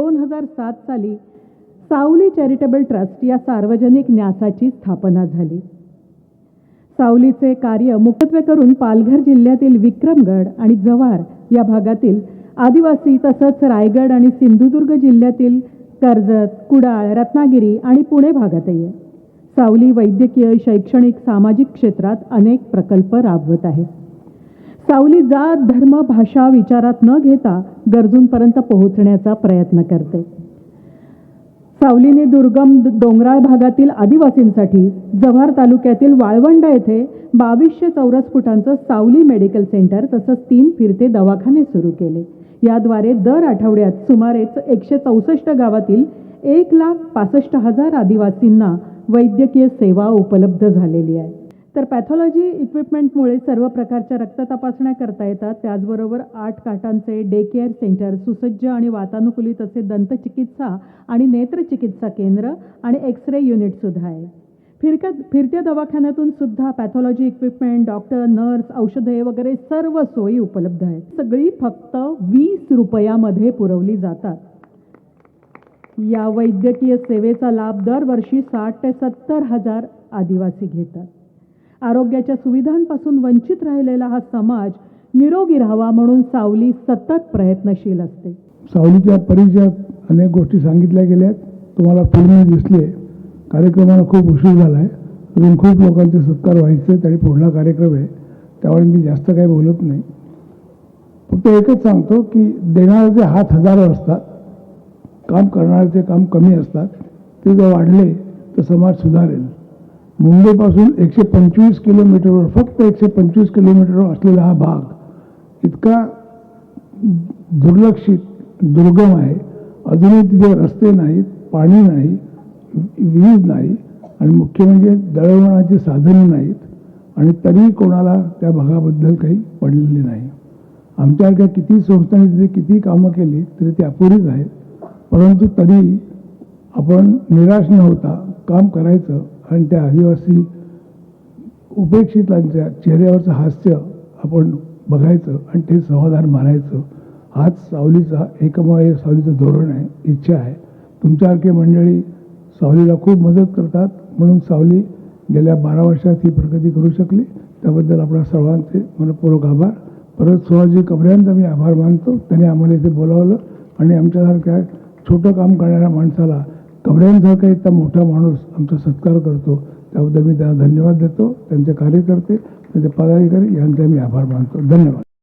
दोन हजार सात साली सावली चॅरिटेबल ट्रस्ट या सार्वजनिक न्यासाची स्थापना झाली. सावलीचे कार्य मुख्यत्वे करून पालघर जिल्ह्यातील विक्रमगड आणि जव्हार या भागातील आदिवासी तसंच रायगड आणि सिंधुदुर्ग जिल्ह्यातील कर्जत कुडाळ रत्नागिरी आणि पुणे भागातही आहे. सावली वैद्यकीय शैक्षणिक सामाजिक क्षेत्रात अनेक प्रकल्प राबवत आहे. सावली जात धर्म भाषा विचारात न घेता गरजूंपर्यंत पोहोचण्याचा प्रयत्न करते. सावलीने दुर्गम डोंगराळ भागातील आदिवासींसाठी जव्हार तालुक्यातील वाळवंड येथे बावीसशे चौरस फुटांचं सावली मेडिकल सेंटर तसंच तीन फिरते दवाखाने सुरू केले. याद्वारे दर आठवड्यात सुमारे एकशे चौसष्ट गावातील एक लाख पासष्ट हजार आदिवासींना वैद्यकीय सेवा उपलब्ध झालेली आहे. तर पॅथॉलॉजी इक्विपमेंटमुळे सर्व प्रकारच्या रक्त तपासण्या करता येतात. त्याचबरोबर आठ काटांचे डे केअर सेंटर सुसज्ज आणि वातानुकूलित असे दंतचिकित्सा आणि नेत्रचिकित्सा केंद्र आणि एक्स रे युनिटसुद्धा आहे. फिरक्या फिरत्या दवाखान्यातून सुद्धा पॅथॉलॉजी इक्विपमेंट डॉक्टर नर्स औषधे वगैरे सर्व सोयी उपलब्ध आहेत. सगळी फक्त वीस रुपयामध्ये पुरवली जातात. या वैद्यकीय सेवेचा लाभ दरवर्षी साठ ते सत्तर हजार आदिवासी घेतात. आरोग्याच्या सुविधांपासून वंचित राहिलेला हा समाज निरोगी राहावा म्हणून सावली सतत प्रयत्नशील असते. सावलीच्या परिचयात अनेक गोष्टी सांगितल्या गेल्या आहेत तुम्हाला पूर्ण दिसली. आहे कार्यक्रमाला खूप उशीर झाला आहे अजून खूप लोकांचे सत्कार व्हायचे. आणि पुढला कार्यक्रम आहे. त्यामुळे मी जास्त काही बोलत नाही. फक्त एकच सांगतो की देणाऱ्याचे हात हजारो असतात काम करणाऱ्याचे काम कमी असतात ते जर वाढले तर समाज सुधारेल. मुंबईपासून एकशे पंचवीस किलोमीटरवर फक्त एकशे पंचवीस किलोमीटरवर असलेला हा भाग इतका दुर्लक्षित दुर्गम आहे. अजूनही तिथे रस्ते नाहीत पाणी नाही वीज नाही आणि मुख्य म्हणजे दळवणाची साधनं नाहीत आणि तरी कोणाला त्या भागाबद्दल काही पडलेले नाही. आमच्यासारख्या किती संस्थांनी तिथे किती कामं केली तरी ती अपुरीच आहेत. परंतु तरी आपण निराश न होता काम करायचं आणि त्या आदिवासी उपेक्षितांच्या चेहऱ्यावरचं हास्य आपण बघायचं आणि ते समाधान मानायचं. हाच सावलीचा एकमेव सावलीचं धोरण आहे इच्छा आहे. तुमच्यासारखे मंडळी सावलीला खूप मदत करतात म्हणून सावली गेल्या बारा वर्षात ही प्रगती करू शकली. त्याबद्दल आपल्या सर्वांचे मनपूर्वक आभार. परत सुहाजी कबऱ्यांचा मी आभार मानतो. त्याने आम्हाला इथे बोलावलं आणि आमच्यासारख्या छोटं काम करणाऱ्या माणसाला कबड्यांसारखा इतका मोठा माणूस आमचा सत्कार करतो. त्याबद्दल मी त्यांना धन्यवाद देतो. त्यांचे कार्यकर्ते त्यांचे पदाधिकारी यांचे मी आभार मानतो. धन्यवाद.